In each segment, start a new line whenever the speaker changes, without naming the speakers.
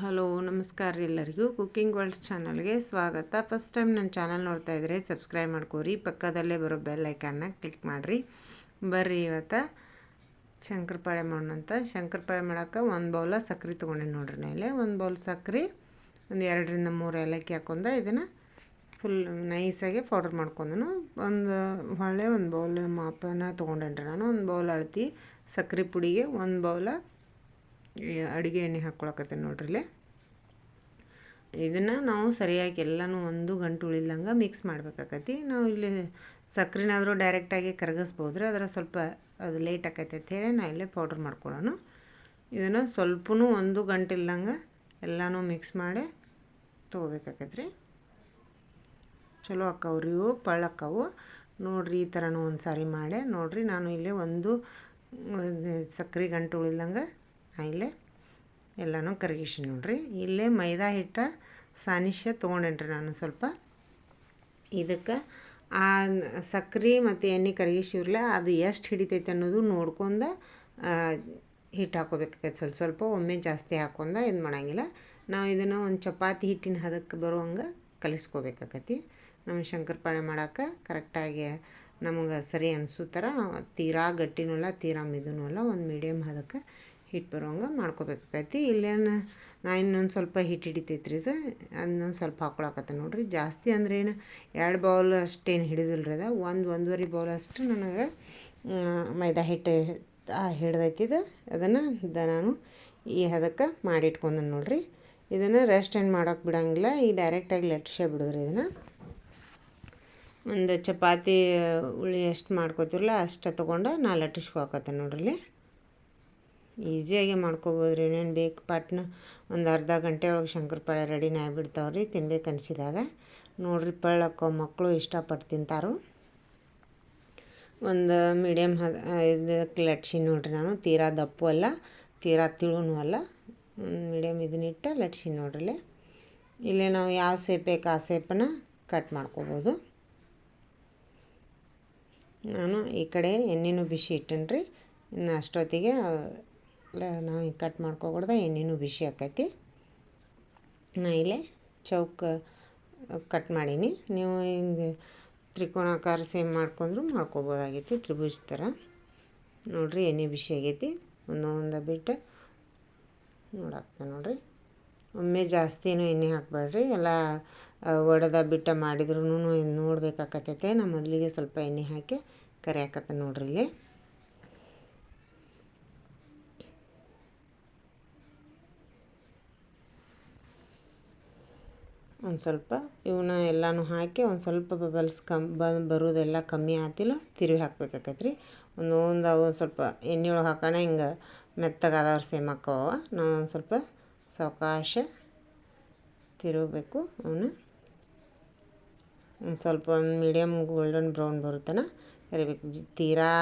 Hello, ನಮಸ್ಕಾರ ರೀ ಎಲ್ಲರಿಗೂ. ಕುಕ್ಕಿಂಗ್ ವರ್ಲ್ಡ್ಸ್ ಚಾನಲ್ಗೆ ಸ್ವಾಗತ. ಫಸ್ಟ್ ಟೈಮ್ ನನ್ನ ಚಾನಲ್ ನೋಡ್ತಾ ಇದ್ರೆ ಸಬ್ಸ್ಕ್ರೈಬ್ ಮಾಡ್ಕೋರಿ. ಪಕ್ಕದಲ್ಲೇ ಬರೋ ಬೆಲ್ ಐಕನ್ನ ಕ್ಲಿಕ್ ಮಾಡಿರಿ. ಬರ್ರಿ ಇವತ್ತು ಶಂಕರಪಾಳೆ ಮಾಡೋಣಂತ ಶಂಕರ್ಪಾಳೆ ಮಾಡೋಕೆ ಒಂದು ಬೌಲ ಸಕ್ಕರೆ ತೊಗೊಂಡೆ ನೋಡ್ರಿ ಮೇಲೆ ಒಂದು ಬೌಲ್ ಸಕ್ಕರೆ ಒಂದು ಎರಡರಿಂದ ಮೂರು ಏಲಕ್ಕಿ ಹಾಕೊಂಡ ಇದನ್ನು ಫುಲ್ ನೈಸಾಗಿ ಪೌಡ್ರ್ ಮಾಡ್ಕೊಂಡನು. ಒಂದು ಹೊಳೆ ಒಂದು ಬೌಲ್ ಮಾಪನ ತೊಗೊಂಡೇನ್ರಿ ನಾನು. ಒಂದು ಬೌಲ್ ಅಳತಿ ಸಕ್ಕರೆ ಪುಡಿಗೆ ಒಂದು ಬೌಲ ಅಡುಗೆ ಎಣ್ಣೆ ಹಾಕ್ಕೊಳಕತ್ತೀನಿ ನೋಡ್ರಿ ಇದನ್ನು ನಾವು ಸರಿಯಾಗಿ ಎಲ್ಲನೂ ಒಂದು ಗಂಟು ಉಳಿದಂಗೆ ಮಿಕ್ಸ್ ಮಾಡ್ಬೇಕಾಕತಿ. ನಾವು ಇಲ್ಲಿ ಸಕ್ಕರೆನಾದರೂ ಡೈರೆಕ್ಟಾಗಿ ಕರಗಿಸ್ಬೋದು ರೀ ಅದರ ಸ್ವಲ್ಪ ಅದು ಲೇಟ್ ಆಕೈತೆ ಅಂತೇಳಿ ನಾ ಇಲ್ಲೇ ಪೌಡ್ರ್ ಮಾಡ್ಕೊಳ್ಳೋಣ ಇದನ್ನು ಸ್ವಲ್ಪನೂ ಒಂದು ಗಂಟೆ ಇಲ್ದಂಗೆ ಎಲ್ಲನೂ ಮಿಕ್ಸ್ ಮಾಡಿ ತೊಗೋಬೇಕಾಕೈತೆ ರೀ ಚಲೋ ಅಕ್ಕವ್ರಿ ಇವು ಪಳ್ಳಕ್ಕವು ನೋಡಿರಿ ಈ ಥರನೂ ಒಂದು ಸಾರಿ ಮಾಡಿ. ನೋಡಿರಿ ನಾನು ಇಲ್ಲಿ ಒಂದು ಸಕ್ಕರೆ ಗಂಟು ಉಳಿದಂಗೆ ಇಲ್ಲೇ ಎಲ್ಲನೂ ಕರಗಿಸಿ ನೋಡ್ರಿ. ಇಲ್ಲೇ ಮೈದಾ ಹಿಟ್ಟ, ಸಾನಿಷ್ಯ ತೊಗೊಂಡೇನ್ರಿ ನಾನು ಸ್ವಲ್ಪ. ಇದಕ್ಕೆ ಆ ಸಕ್ರೆ ಮತ್ತು ಎಣ್ಣೆ ಕರಗಿಸಿರ್ಲ ಅದು ಎಷ್ಟು ಹಿಡಿತೈತೆ ಅನ್ನೋದು ನೋಡ್ಕೊಂಡು ಹಿಟ್ಟು ಹಾಕೋಬೇಕಾಗೈತೆ ಸ್ವಲ್ಪ ಸ್ವಲ್ಪ ಒಮ್ಮೆ ಜಾಸ್ತಿ ಹಾಕೊಂಡ ಇದು ಮಾಡೋಂಗಿಲ್ಲ. ನಾವು ಇದನ್ನು ಒಂದು ಚಪಾತಿ ಹಿಟ್ಟಿನ ಹದಕ್ಕೆ ಬರುವಂಗೆ ಕಲಿಸ್ಕೋಬೇಕಾಗತಿ ನಮ್ಮ ಶಂಕರಪಾಳೆ ಮಾಡೋಕೆ ಕರೆಕ್ಟಾಗಿ ನಮಗೆ ಸರಿ ಅನಿಸೋ ಥರ ತೀರಾ ಗಟ್ಟಿನೂ ಅಲ್ಲ ತೀರಾ ಮಿದುನೂ ಅಲ್ಲ ಒಂದು ಮೀಡಿಯಮ್ ಹದಕ್ಕೆ ಹಿಟ್ಟು ಬರೋಂಗೆ ಮಾಡ್ಕೋಬೇಕಾಗೈತಿ. ಇಲ್ಲೇನು ನಾ ಇನ್ನೊಂದು ಸ್ವಲ್ಪ ಹಿಟ್ಟು ಹಿಡಿತೈತ್ರಿ ಇದು. ಅದನ್ನೊಂದು ಸ್ವಲ್ಪ ಹಾಕ್ಕೊಳಕತ್ತ ನೋಡಿರಿ. ಜಾಸ್ತಿ ಅಂದ್ರೆ ಏನು, ಎರಡು ಬೌಲ್ ಅಷ್ಟೇನು ಹಿಡಿದಿಲ್ಲ ಅದ. ಒಂದು ಒಂದೂವರೆ ಬೌಲ್ ಅಷ್ಟು ನನಗೆ ಮೈದಾ ಹಿಟ್ಟು ಹಿಡ್ದೈತಿ ಇದು. ಅದನ್ನು ನಾನು ಈ ಹದಕ್ಕೆ ಮಾಡಿಟ್ಕೊಂಡ ನೋಡಿರಿ. ಇದನ್ನು ರೆಸ್ಟ್ ಏನು ಮಾಡೋಕೆ ಬಿಡೋಂಗಿಲ್ಲ. ಈ ಡೈರೆಕ್ಟಾಗಿ ಲಟ್ಸೇ ಬಿಡಿದ್ರಿ ಇದನ್ನು. ಒಂದು ಚಪಾತಿ ಉಳಿ ಎಷ್ಟು ಮಾಡ್ಕೋತಿರಲ್ಲ ಅಷ್ಟು ತೊಗೊಂಡು ನಾ ಲಟ್ಟಿಸ್ಕೊಕತ್ತೆ ನೋಡ್ರಿ ಈಸಿಯಾಗಿ ಮಾಡ್ಕೊಬೋದು ರೀ ಇನ್ನೇನು ಬೇಕು? ಪಟ್ನ ಒಂದು ಅರ್ಧ ಗಂಟೆ ಒಳಗೆ ಶಂಕರಪಾಳೆ ರೆಡಿನೇ ಆಗಿಬಿಡ್ತಾವೆ ರೀ ತಿನ್ಬೇಕು ಅನಿಸಿದಾಗ. ನೋಡ್ರಿ ಪಳ್ಳಕ್ಕ ಮಕ್ಕಳು ಇಷ್ಟಪಟ್ಟು ತಿಂತಾರು. ಒಂದು ಮೀಡಿಯಮ್ ಹದ ಇದಕ್ಕೆ ಲಟ್ಸಿ ನೋಡಿರಿ ನಾನು, ತೀರಾ ದಪ್ಪು ಅಲ್ಲ, ತೀರಾ ತಿಳುನು ಅಲ್ಲ. ಮೀಡಿಯಮ್ ಇದನ್ನಿಟ್ಟು ಲಟ್ಸಿ ನೋಡ್ರಿ ಇಲ್ಲಿ. ನಾವು ಯಾವ ಸೇಪ್ ಬೇಕು ಆ ಸೇಪನ್ನು ಕಟ್ ಮಾಡ್ಕೋಬೋದು. ನಾನು ಈ ಕಡೆ ಎಣ್ಣೆನೂ ಬಿಸಿ ಇಟ್ಟೇನ್ರಿ, ಇನ್ನು ಅಷ್ಟೊತ್ತಿಗೆ ನಾವು ಹಿಂಗೆ ಕಟ್ ಮಾಡ್ಕೊಕೊಡ್ದೆ ಏನೇನು ಬಿಸಿ ಆಕೈತಿ. ನಾ ಇಲ್ಲೇ ಚೌಕ ಕಟ್ ಮಾಡೀನಿ. ನೀವು ಹಿಂಗೆ ತ್ರಿಕೋಣಾಕಾರ ಸೇಮ್ ಮಾಡ್ಕೊಂಡ್ರು ಮಾಡ್ಕೊಬೋದಾಗೈತಿ, ತ್ರಿಭುಜ ಥರ ನೋಡಿರಿ, ಎಣ್ಣೆ ಬಿಸಿ ಆಗೈತಿ. ಒಂದು ಒಂದು ಬಿಟ್ಟು ನೋಡಾಕ್ತ ನೋಡಿರಿ. ಒಮ್ಮೆ ಜಾಸ್ತಿನೂ ಎಣ್ಣೆ ಹಾಕಬೇಡ್ರಿ. ಎಲ್ಲ ಒಡೆದ ಬಿಟ್ಟ ಮಾಡಿದ್ರೂ ನೋಡ್ಬೇಕಾಕತ್ತೈತೆ ನಾ ಮೊದಲಿಗೆ ಸ್ವಲ್ಪ ಎಣ್ಣೆ ಹಾಕಿ ಕರಿ ಹಾಕತ್ತೆ ನೋಡ್ರಿ ಇಲ್ಲಿ. ಒಂದು ಸ್ವಲ್ಪ ಇವನ್ನ ಎಲ್ಲನೂ ಹಾಕಿ ಒಂದು ಸ್ವಲ್ಪ ಬಬಲ್ಸ್ ಕಮ್ ಬಂದು ಬರೋದೆಲ್ಲ ಕಮ್ಮಿ ಆತಿಲ್ಲ, ತಿರುವಿ ಹಾಕ್ಬೇಕಾಕೈತೆ ರೀ ಒಂದು ಒಂದು ಸ್ವಲ್ಪ ಎಣ್ಣೆ ಒಳಗೆ ಹಾಕೋಣ, ಹಿಂಗೆ ಮೆತ್ತಗಾದವ್ರು ಸೇಮ್ ನಾವು ಒಂದು ಸ್ವಲ್ಪ ಸಾವಕಾಶ ತಿರುಗಬೇಕು ಅವನ್ನ ಒಂದು ಸ್ವಲ್ಪ ಒಂದು ಮೀಡಿಯಮ್ ಗೋಲ್ಡನ್ ಬ್ರೌನ್ ಬರುತ್ತನ, ಕರಿಬೇಕು. ತೀರಾ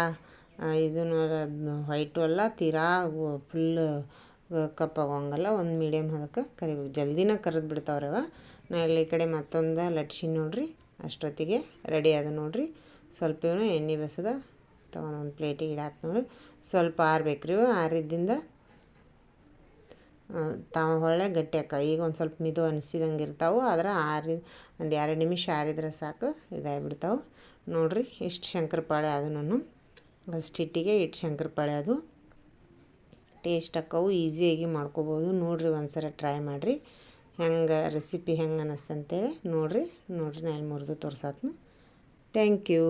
ಇದನ್ನು ವೈಟು ಅಲ್ಲ ತೀರಾ ಫುಲ್ ಕಪ್ಪಾಗೋಂಗಲ್ಲ ಒಂದು ಮೀಡಿಯಮ್ ಅದಕ್ಕೆ ಕರಿಬೇಕು. ಜಲ್ದಿನ ಕರೆದು ಬಿಡ್ತಾವ್ರಿ ಅವ ನಾ ಇಲ್ಲಿ ಈ ಕಡೆ ಮತ್ತೊಂದು ಲಟ್ಸಿ ನೋಡಿರಿ, ಅಷ್ಟೊತ್ತಿಗೆ ರೆಡಿ ಅದ ನೋಡಿರಿ. ಸ್ವಲ್ಪ ಇವನು ಎಣ್ಣೆ ಬೆಸದ ತೊಗೊಂಡು ಒಂದು ಪ್ಲೇಟಿಗೆ ಇಡಾತ್ ನೋಡಿ. ಸ್ವಲ್ಪ ಆರ್ಬೇಕು ರೀ ಆರಿದ್ದಿಂದ ತಾವು ಹೊಳ್ಳೆ ಗಟ್ಟಿ ಅಕ್ಕ. ಈಗ ಒಂದು ಸ್ವಲ್ಪ ಮಿದು ಅನಿಸಿದಂಗೆ ಇರ್ತಾವೆ, ಆದ್ರೆ ಆರಿ, ಒಂದು ಎರಡು ನಿಮಿಷ ಆರಿದ್ರೆ ಸಾಕು, ಇದಾಗಿಬಿಡ್ತಾವೆ. ನೋಡಿರಿ, ಇಷ್ಟು ಶಂಕರಪಾಳೆ ನಾನು. ಅಷ್ಟು ಹಿಟ್ಟಿಗೆ ಇಟ್ಟು ಶಂಕರಪಾಳೆ ಅದು. ಟೇಸ್ಟ್ ಅಕ್ಕವು ಈಸಿಯಾಗಿ ಮಾಡ್ಕೋಬೋದು. ನೋಡಿರಿ ಒಂದು ಸಲ ಟ್ರೈ ಮಾಡಿರಿ. ಹೆಂಗೆ ರೆಸಿಪಿ ಹೆಂಗೆ ಅನ್ನಿಸ್ತಂತೇಳಿ ನೋಡಿರಿ ನೋಡಿರಿ ನಾನು ಮುರಿದು ತೋರ್ಸಾತ್ನ. Thank you